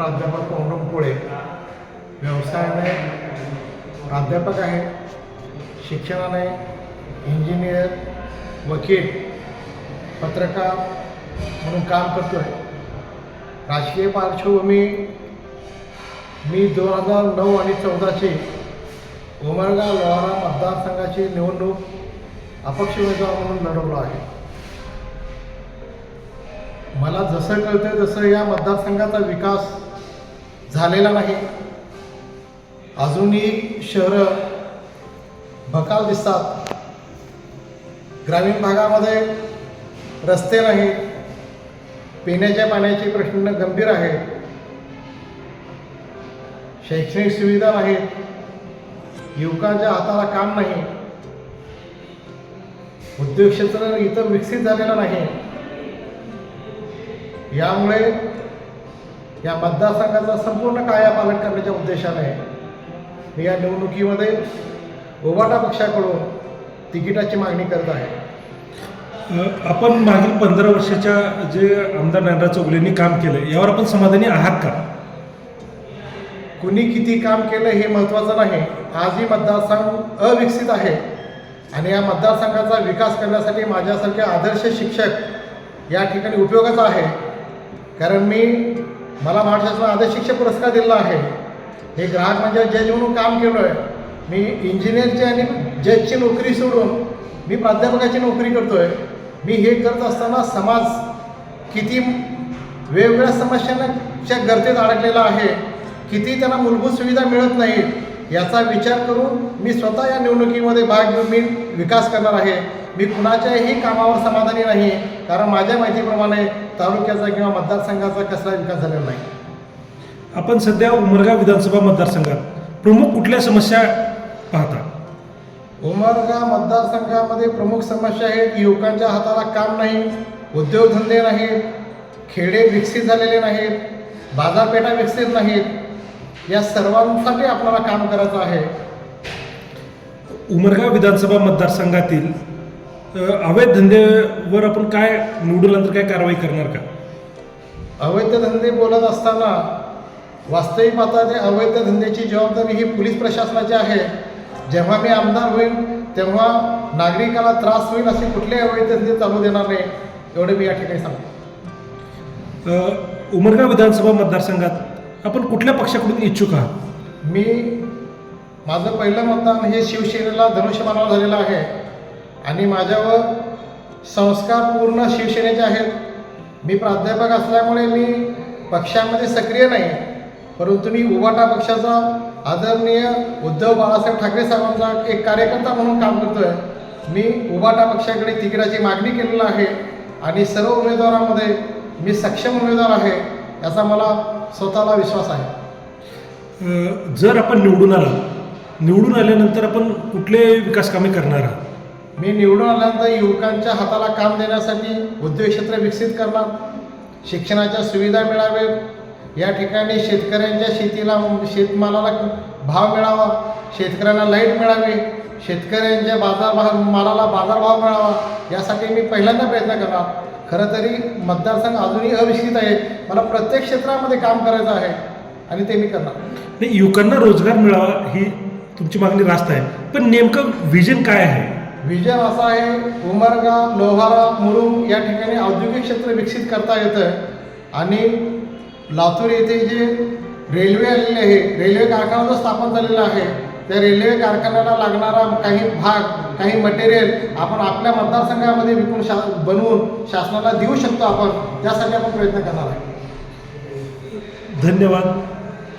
प्राध्यापक पौनम कोळे व्यवसायाने प्राध्यापक आहे शिक्षणाने इंजिनियर वकील पत्रकार म्हणून काम करतो आहे राजकीय पार्श्वभूमी मी दोन हजार नऊ आणि चौदाची उमरगा लोहारा मतदारसंघाची निवडणूक अपक्ष उमेदवार म्हणून लढवलो आहे. मला जसं कळतं तसं या मतदारसंघाचा विकास झालेला नाही. अजूनही शहरं भकाल दिसतात. ग्रामीण भागामध्ये रस्ते नाही. पिण्याच्या पाण्याचे प्रश्न गंभीर आहेत. शैक्षणिक सुविधा नाहीत. युवकांच्या हाताला काम नाही. उद्योग क्षेत्र इथं विकसित झालेलं नाही. यामुळे या मतदारसंघाचा संपूर्ण कायापालट करण्याच्या उद्देशाने मी या निवडणुकीमध्ये ओबाटा पक्षाकडून तिकिटाची मागणी करत आहे. आपण मागील पंधरा वर्षाच्या जे आमदार नारायण चौगलेंनी काम केलं यावर आपण समाधानी आहात का? कुणी किती काम केलं हे महत्त्वाचं नाही. आजही मतदारसंघ अविकसित आहे आणि या मतदारसंघाचा विकास करण्यासाठी माझ्यासारखे आदर्श शिक्षक या ठिकाणी उपयोगाचा आहे. कारण मी मला महाराष्ट्राचा आदर्श शिक्षक पुरस्कार दिलेला आहे. हे ग्राहक म्हणजे जज म्हणून काम केलं आहे मी इंजिनियरची आणि जजची नोकरी सोडून मी प्राध्यापकाची नोकरी करतो आहे मी हे करत असताना समाज किती वेगवेगळ्या समस्यांच्या गर्तेत अडकलेला आहे. किती त्यांना मूलभूत सुविधा मिळत नाहीत. याचा विचार करून मी स्वतः या निवडणुकीमध्ये भाग घेऊन मी विकास करणार आहे. मी कुणाच्याही कामावर समाधानी नाही. कारण माझ्या माहितीप्रमाणे तालुक्याचा किंवा मतदारसंघाचा कसला विकास झालेला नाही. आपण सध्या उमरगा विधानसभा मतदारसंघात प्रमुख कुठल्या समस्या पाहता? उमरगा मतदारसंघामध्ये प्रमुख समस्या आहेत युवकांच्या हाताला काम नाही उद्योगधंदे नाहीत खेडे विकसित झालेले नाहीत बाजारपेठा विकसित नाहीत या सर्वांसाठी आपल्याला काम करायचं आहे. उमरगा विधानसभा मतदारसंघातील अवैध धंद्यावर आपण काय निवडून आल्यानंतर काय कारवाई करणार का? अवैध धंदे बोलत असताना वास्तविक पाहता ते अवैध धंद्याची जबाबदारी ही पोलीस प्रशासनाची आहे. जेव्हा मी आमदार होईल तेव्हा नागरिकाला त्रास होईल असे कुठलेही अवैध धंदे चालू देणार नाही एवढे मी या ठिकाणी सांगतो. अ, उमरगा विधानसभा मतदारसंघात आपण कुठल्या पक्षाकडून इच्छुक आहात? मी माझं पहिलं मतदान हे शिवसेनेला धनुष्यबाणावर झालेलं आहे. आणि माझ्यावर संस्कार पूर्ण शिवसेनेचे आहेत. मी प्राध्यापक असल्यामुळे मी पक्षामध्ये सक्रिय नाही. परंतु मी उभाटा पक्षाचा आदरणीय उद्धव बाळासाहेब ठाकरे साहेबांचा एक कार्यकर्ता म्हणून काम करतो आहे मी उभाटा पक्षाकडे तिकिटाची मागणी केलेली आहे. आणि सर्व उमेदवारांमध्ये मी सक्षम उमेदवार आहे. याचा मला स्वतःला विश्वास आहे. जर आपण निवडून आला निवडून आल्यानंतर आपण कुठले विकास कामे करणार आहात? मी निवडून आल्यानंतर युवकांच्या हाताला काम देण्यासाठी उद्योग क्षेत्र विकसित करणार शिक्षणाच्या सुविधा मिळावेत या ठिकाणी शेतकऱ्यांच्या शेतीला शेतमालाला भाव मिळावा शेतकऱ्यांना लाइट मिळावी शेतकऱ्यांच्या बाजारभाव मालाला बाजारभाव मिळावा यासाठी मी पहिल्यांदा प्रयत्न करणार. खरं तरी मतदारसंघ अजूनही अविकसित आहे. मला प्रत्येक क्षेत्रामध्ये काम करायचं आहे आणि ते मी करणार. नाही युवकांना रोजगार मिळावा ही तुमची मागणी रास्त आहे. पण नेमकं व्हिजन काय आहे? विजन असा आहे उमरगा लोहारा मुरुम या ठिकाणी औद्योगिक क्षेत्र विकसित करता येतं. आणि लातूर येथे जे रेल्वे आलेले आहे. रेल्वे कारखाना जो स्थापन झालेला आहे. त्या रेल्वे कारखान्याला लागणारा काही भाग काही मटेरियल आपण आपल्या मतदारसंघामध्ये विकून शा बनवून शासनाला देऊ शकतो आपण त्यासाठी आपण प्रयत्न करणार आहे. धन्यवाद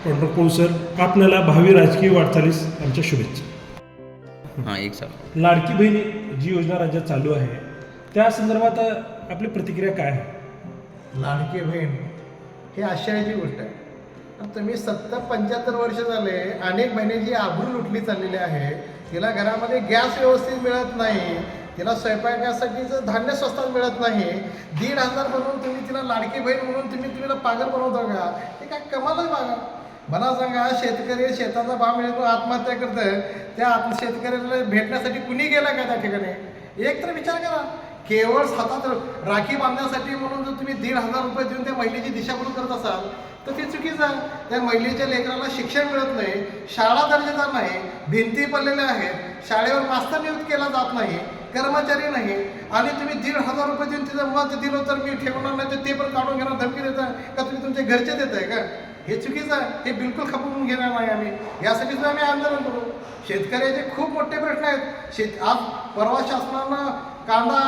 पंढरपूर सर. आपल्याला भावी राजकीय वाटचालीस आमच्या शुभेच्छा. हां एक सांग लाडकी बहीण जी योजना राज्यात चालू आहे त्या संदर्भात आपली प्रतिक्रिया काय आहे? लाडकी बहीण ही आश्चर्याची गोष्ट आहे. तुम्ही सत्तर पंच्याहत्तर वर्ष झाले अनेक महिन्याची आभूर लुटली चाललेली आहे तिला घरामध्ये गॅस व्यवस्थित मिळत नाही तिला स्वयंपाकासाठीचं धान्य स्वस्तात मिळत नाही दीड हजार म्हणून तुम्ही तिला लाडकी बहीण म्हणून तुम्ही तिला पागल बनवता का? हे काय कमालच बघा मला सांगा शेतकरी शेताचा भाव मिळतो आत्महत्या करतं त्या आत्म शेतकऱ्याला भेटण्यासाठी कुणी गेला का त्या ठिकाणी? एक तर विचार करा. केवळ हातात राखी बांधण्यासाठी म्हणून जर तुम्ही दीड हजार रुपये देऊन त्या महिलेची दिशाभूल करत असाल तर ते चुकीचं आहे. त्या महिलेच्या लेकराला शिक्षण मिळत नाही शाळा दर्जेदार नाही भिंती पडलेल्या आहेत शाळेवर मास्तर नियुक्त केला जात नाही कर्मचारी नाही. आणि तुम्ही दीड हजार रुपये देऊन तिचं मत दिलं तर मी ठेवणार नाही तर ते पण काढून घेणार धमकी देत आहे का तुम्ही तुमचे घरचे देत आहे का? हे चुकीचं आहे. हे बिलकुल खपवून घेणार नाही आम्ही. यासाठी सुद्धा आम्ही आंदोलन करू. शेतकऱ्याचे खूप मोठे प्रश्न आहेत. शेत आज परवा शासनानं कांदा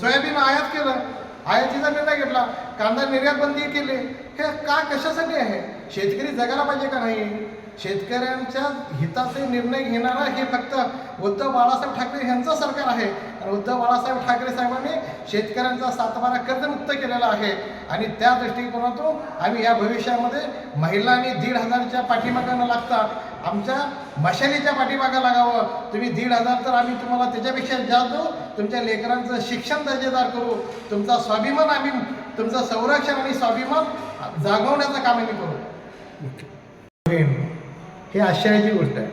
सोयाबीन आयात केलं. आयातीचा निर्णय घेतला. कांदा निर्यात बंदी केली. हे का कशासाठी आहे? शेतकरी जगायला पाहिजे का नाही? शेतकऱ्यांच्या हिताचे निर्णय घेणारा हे फक्त उद्धव बाळासाहेब ठाकरे यांचं सरकार आहे. आणि उद्धव बाळासाहेब ठाकरे साहेबांनी शेतकऱ्यांचा सातबारा कर्जमुक्त केलेला आहे. आणि त्या दृष्टिकोनातून आम्ही या भविष्यामध्ये महिलांनी दीड हजारच्या पाठीमागं न लागता आमच्या मशालीच्या पाठीमागं लागावं. तुम्ही दीड हजार तर आम्ही तुम्हाला त्याच्यापेक्षा जास्त देऊ तुमच्या लेकरांचं शिक्षण दर्जेदार करू तुमचा स्वाभिमान आम्ही तुमचं संरक्षण आणि स्वाभिमान जागवण्याचं काम आम्ही करू. ही आश्चर्याची गोष्ट आहे.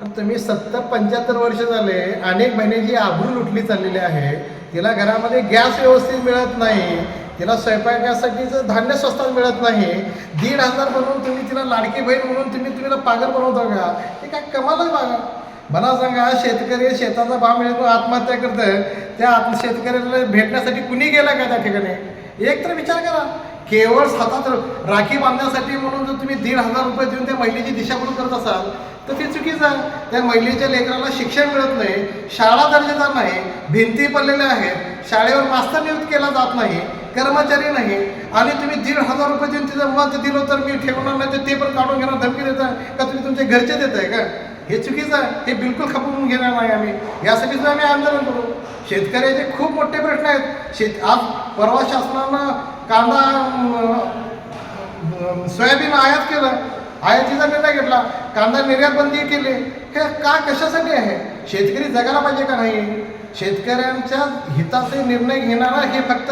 आणि तुम्ही सत्तर पंच्याहत्तर वर्ष झाले अनेक महिन्याची आबरू लुटली चाललेली आहे तिला घरामध्ये गॅस व्यवस्थित मिळत नाही तिला स्वयंपाकासाठीचं धान्य स्वस्तात मिळत नाही दीड हजार बनवून तुम्ही तिला लाडकी बहीण म्हणून तुम्ही तिला पागल बनवता का? हे काय कमालच बघा मला सांगा शेतकरी शेताचा भाव मिळतो आत्महत्या करतंय. त्या आत्म शेतकऱ्याला भेटण्यासाठी कुणी गेला का त्या ठिकाणी? एक तर विचार करा. केवळ हातात राखी बांधण्यासाठी म्हणून जर तुम्ही दीड हजार रुपये देऊन त्या महिलेची दिशाभूल करत असाल तर ते चुकीचं आहे. त्या महिलेच्या लेकराला शिक्षण मिळत नाही शाळा दर्जेदार नाही भिंती पडलेल्या आहेत शाळेवर मास्तर नियुक्त केला जात नाही कर्मचारी नाही. आणि तुम्ही दीड हजार रुपये देऊन तिचं मत दिलं तर मी ठेवणार नाही तर ते पण काढून घेणार धमकी देत आहे का? तुम्ही तुमचे घरचे देत आहे का? हे चुकीचं आहे. हे बिलकुल खपवून घेणार नाही आम्ही. यासाठी सुद्धा आम्ही आंदोलन करू. शेतकऱ्याचे खूप मोठे प्रश्न आहेत. शेत आज परवा शासनानं कांदा सोयाबीन आयात केलं. आयातीचा निर्णय घेतला. कांदा निर्यात बंदी केली. हे का कशासाठी आहे? शेतकरी जगायला पाहिजे का नाही? शेतकऱ्यांच्या हिताचे निर्णय घेणारा हे फक्त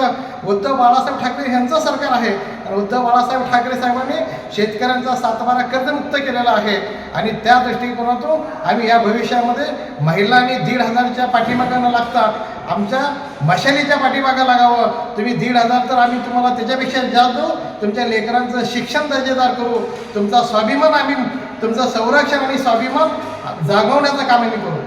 उद्धव बाळासाहेब ठाकरे यांचं सरकार आहे. आणि उद्धव बाळासाहेब ठाकरे साहेबांनी शेतकऱ्यांचा सातबारा कर्जमुक्त केलेला आहे. आणि त्या दृष्टिकोनातून आम्ही या भविष्यामध्ये महिलांनी दीड हजारच्या पाठीमागं न लागता आमच्या मशालीच्या पाठीमागं लागावं. तुम्ही दीड हजार तर आम्ही तुम्हाला त्याच्यापेक्षा जास्त देऊ तुमच्या लेकरांचं शिक्षण दर्जेदार करू. तुमचा स्वाभिमान आम्ही तुमचं संरक्षण आणि स्वाभिमान जागवण्याचं काम आम्ही करू.